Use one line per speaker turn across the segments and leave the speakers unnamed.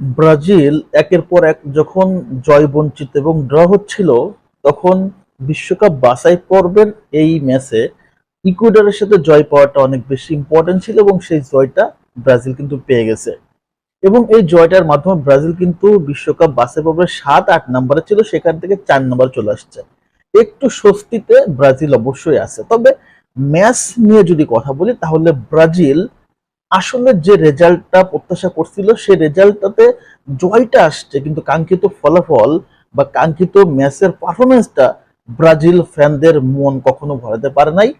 Brazil একের পর এক যখন জয় বঞ্চিত এবং ড্র হচ্ছিল, তখন বিশ্বকাপ বাছাই পর্বের এই ম্যাচে ইকুয়েডরের সাথে জয় পাওয়াটা অনেক বেশি ইম্পর্টেন্ট ছিল এবং সেই জয়টা ব্রাজিল কিন্তু পেয়ে গেছে। এবং এই জয়টার মাধ্যমে ব্রাজিল কিন্তু বিশ্বকাপ বাছাই পর্বের সাত, আট নম্বরে ছিল, সেখান থেকে চার নম্বর চলে আসছে। একটু স্বস্তিতে ব্রাজিল অবশ্যই আছে। তবে ম্যাচ নিয়ে যদি কথা বলি, তাহলে ব্রাজিল আসলে যে রেজাল্টটা প্রত্যাশা করছিল, সেই রেজাল্টটাতে জয়টা আসছে। কিন্তু কাঙ্ক্ষিত ফলাফল বা কাঙ্ক্ষিত ম্যাচের পারফরমেন্সটা ব্রাজিল ফ্যানদের মন কখনো ভরাতে পারে নাই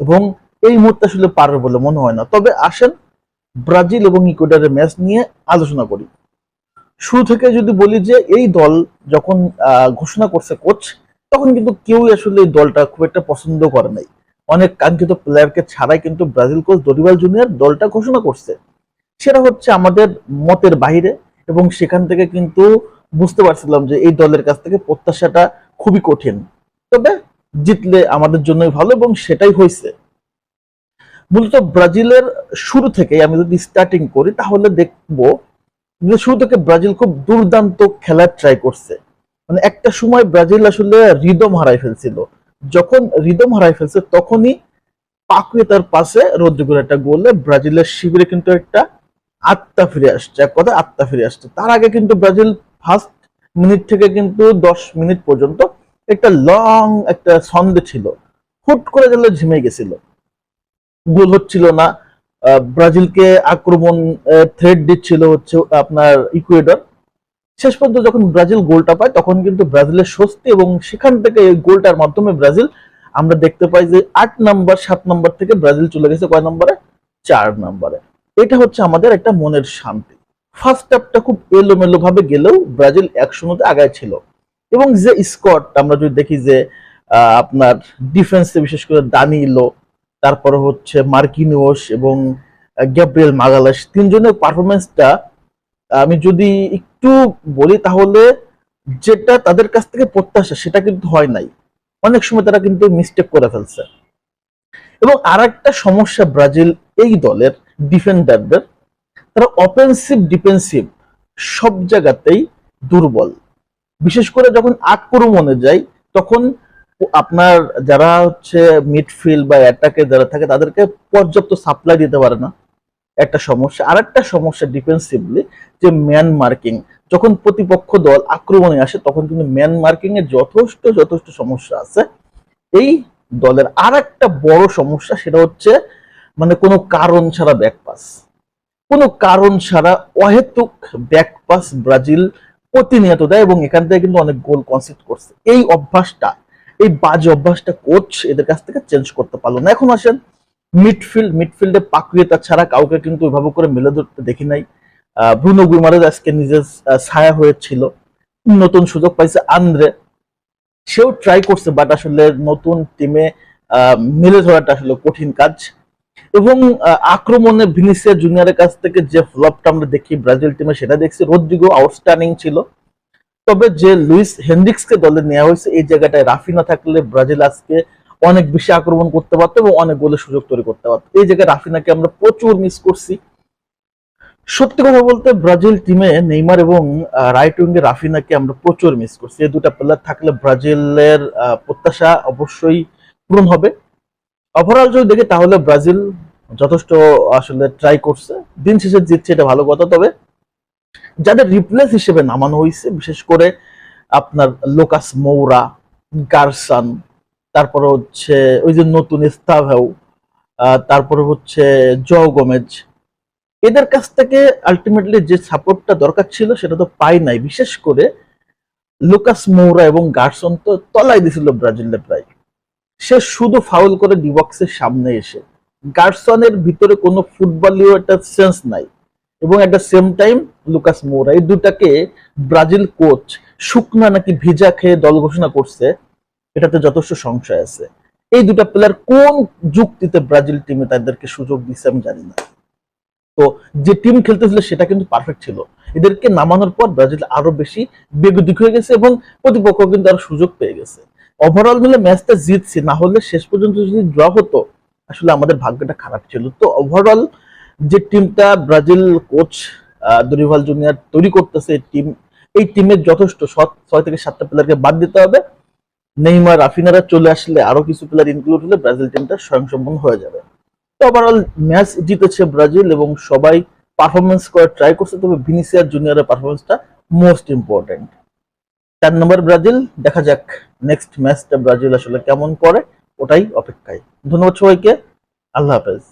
এবং এই মুহূর্তে আসলে পারবে বলে মনে হয় না। তবে আসেন, ব্রাজিল এবং ইকুয়েডরের ম্যাচ নিয়ে আলোচনা করি। শুরু থেকে যদি বলি যে, এই দল যখন ঘোষণা করছে কোচ তখন কিন্তু কেউই আসলে এই দলটা খুব একটা পছন্দ করে নাই। অনেক কাঙ্ক্ষিত প্লেয়ারকে ছাড়াই কিন্তু ব্রাজিল কোচ দরিবাল জুনিয়র দলটা ঘোষণা করছে। সেটা হচ্ছে আমাদের মতের বাইরে এবং সেখান থেকে কিন্তু বুঝতে পারছিলাম যে এই দলের কাছ থেকে প্রত্যাশাটা খুবই কঠিন। তবে জিতলে আমাদের জন্যই ভালো এবং সেটাই হয়েছে। মূলত ব্রাজিলের শুরু থেকে আমি যদি স্টার্টিং করি, তাহলে দেখব যে শুরু থেকে ব্রাজিল খুব দুর্দান্ত খেলার ট্রাই করছে। মানে একটা সময় ব্রাজিল আসলে রিদম হারাই ফেলছিল। যখন রিদম হারাই ফেলছে, তখনই পাকুয়ে তার পাশে রদ্রিগোর একটা গোলে ব্রাজিলের শিবিরে কিন্তু একটা আত্মা ফিরে আসছে, এক কথা আত্মা ফিরে আসছে। তার আগে কিন্তু ব্রাজিল ফার্স্ট মিনিট থেকে কিন্তু দশ মিনিট পর্যন্ত একটা লং একটা ছন্দে ছিল। হুট করে গেলে ঝিমে গেছিল। গোল হচ্ছিল না। ব্রাজিলকে আক্রমণ থ্রেড দিচ্ছিল হচ্ছে আপনার ইকুয়েডর শেষ পর্যন্ত যখন ব্রাজিল গোলটা পায়, তখন কিন্তু ব্রাজিলের স্বস্তি এবং সেখান থেকে এই গোলটার মাধ্যমে ব্রাজিল, আমরা দেখতে পাই যে আট নাম্বার, সাত নাম্বার থেকে ব্রাজিল চলে গেছে কয় নম্বরে? চার নম্বরে। এটা হচ্ছে আমাদের একটা মনের শান্তি। ফার্স্ট হাফটা খুব এলোমেলো ভাবে গেলেও ব্রাজিল এক শূন্যতে আগায় ছিল। এবং যে স্কট আমরা যদি দেখি যে আপনার ডিফেন্সে বিশেষ করে দানিলো তারপরে হচ্ছে মার্কিনিওস এবং গ্যাব্রিয়েল মাগালাস, তিনজনের পারফরমেন্সটা আমি যদি একটু বলি তাহলে যেটা তাদের কাছ থেকে প্রত্যাশা, সেটা কিন্তু হয় নাই। অনেক সময় তারা কিন্তু মিস্টেক করে ফেলছে। এবং আর একটা সমস্যা ব্রাজিল, এই দলের ডিফেন্ডারদের তারা অফেন্সিভ ডিফেন্সিভ সব জায়গাতেই দুর্বল। বিশেষ করে যখন আক্রমণে যায়, তখন আপনার যারা হচ্ছে মিডফিল্ড বা অ্যাটাকে যারা থাকে, তাদেরকে পর্যাপ্ত সাপ্লাই দিতে পারে না। একটা সমস্যা আর একটা সমস্যা ডিফেন্সিভলি যে ম্যান মার্কিং যখন প্রতিপক্ষ দল আক্রমণে আসে, তখন কিন্তু ম্যান মার্কিং এর যথেষ্ট যথেষ্ট সমস্যা আছে। এই দলের আর একটা বড় সমস্যা সেটা হচ্ছে মানে কোনো কারণ ছাড়া ব্যাক পাস কোনো কারণ ছাড়া অহেতুক ব্যাকপাস ব্রাজিল প্রতিনিয়ত দেয় এবং এখান থেকে কিন্তু অনেক গোল কনসিড করছে। এই অভ্যাসটা, এই বাজে অভ্যাসটা কোচ এদের কাছ থেকে চেঞ্জ করতে পারল না। এখন আসেন মিডফিল্ড মিডফিল্ডে পাকুয়েতা ছাড়া কাউকে কিন্তু ওইভাবে করে মেলে ধরতে দেখি নাই। ব্রুনো গুইমারেজ আজকে নিজের ছায়া হয়েছিল। নতুন সুযোগ পাইছে আন্দ্রে। সেও ট্রাই করছে বাট আসলে নতুন টিমে মেলে ধরাটা আসলে কঠিন কাজ। এবং আক্রমণে ভিনিসিয়া জুনিয়রের কাছ থেকে যে ফ্লপটা আমরা দেখি ব্রাজিল টিমে সেটা দেখছি রদ্রিগো আউটস্ট্যান্ডিং ছিল। তবে যে লুইস হেনরিক্সকে দলে নেওয়া হয়েছে, এই জায়গাটায় রাফিনা থাকলে ব্রাজিল আজকে অনেক বেশি আক্রমণ করতে পারতো এবং অনেক গোলের সুযোগ তৈরি করতে পারতো। এই জায়গায় রাফিনাকে আমরা প্রচুর মিস করছি। সত্যি কথা বলতে, ব্রাজিল টিমে নেইমার এবং রাইট উইঙ্গে রাফিনাকে আমরা প্রচুর মিস করছি। এই দুটা প্লেয়ার থাকলে ব্রাজিলের প্রত্যাশা অবশ্যই পূরণ হবে। ওভারঅল যদি দেখি, তাহলে ব্রাজিল যথেষ্ট আসলে ট্রাই করছে। দিন শেষে জিতছে এটা ভালো কথা। তবে যাদের রিপ্লেস হিসেবে নামানো হয়েছে, বিশেষ করে আপনার লোকাস মৌরা, গারসান তারপরে হচ্ছে ওই যে নতুন স্তাভেও তারপরে হচ্ছে জো গোমেজ। এদের কাছ থেকে আলটিমেটলি যে সাপোর্টটা দরকার ছিল সেটা তো পাই নাই। বিশেষ করে লুকাস মৌরা এবং গার্সন তো তলায় দিছিল ব্রাজিলের প্রায়। সে শুধু ফাউল করে ডিবক্সের সামনে এসে। গার্সনের ভিতরে কোনো ফুটবলীয় একটা সেন্স নাই। এবং একটা সেম টাইম লুকাস মৌরা, এই দুটাকে ব্রাজিল কোচ শুকনা নাকি ভিজা খেয়ে দল ঘোষণা করছে এটাতে যথেষ্ট সংশয় আছে। এই দুটা প্লেয়ার কোন যুক্তিতে ব্রাজিল টিমে তাদেরকে সুযোগ দিচ্ছে আমি জানি না। তো যে টিম খেলতেছিল সেটা কিন্তু পারফেক্ট ছিল। এদেরকে নামানোর পর ব্রাজিল আরও বেশি বেগদিক হয়ে গেছে এবং প্রতিপক্ষ কিন্তু আরও সুযোগ পেয়ে গেছে। ওভারঅল মিলে ম্যাচটা জিতছি, না হলে শেষ পর্যন্ত যদি ড্র হতো, আসলে আমাদের ভাগ্যটা খারাপ ছিল। তো ওভারঅল যে টিমটা ব্রাজিল কোচ দরিভাল জুনিয়র তৈরি করতেছে টিম এই টিমের যথেষ্ট ছয় থেকে সাতটা প্লেয়ারকে বাদ দিতে হবে। নেইমার, রাফিনারা চলে আসলে আরও কিছু প্লেয়ার ইনক্লুড হলে ব্রাজিল টিমটা স্বয়ংসম্পূর্ণ হয়ে যাবে। তো ওভারঅল ম্যাচ জিতেছে ব্রাজিল এবং সবাই পারফরমেন্স করার ট্রাই করছে, তবে ভিনিসিয়ার জুনিয়রের পারফরমেন্সটা মোস্ট ইম্পর্টেন্ট চার নম্বর ব্রাজিল, দেখা যাক নেক্সট ম্যাচটা ব্রাজিল আসলে কেমন করে, ওটাই অপেক্ষায়। ধন্যবাদ সবাইকে, আল্লাহ হাফেজ।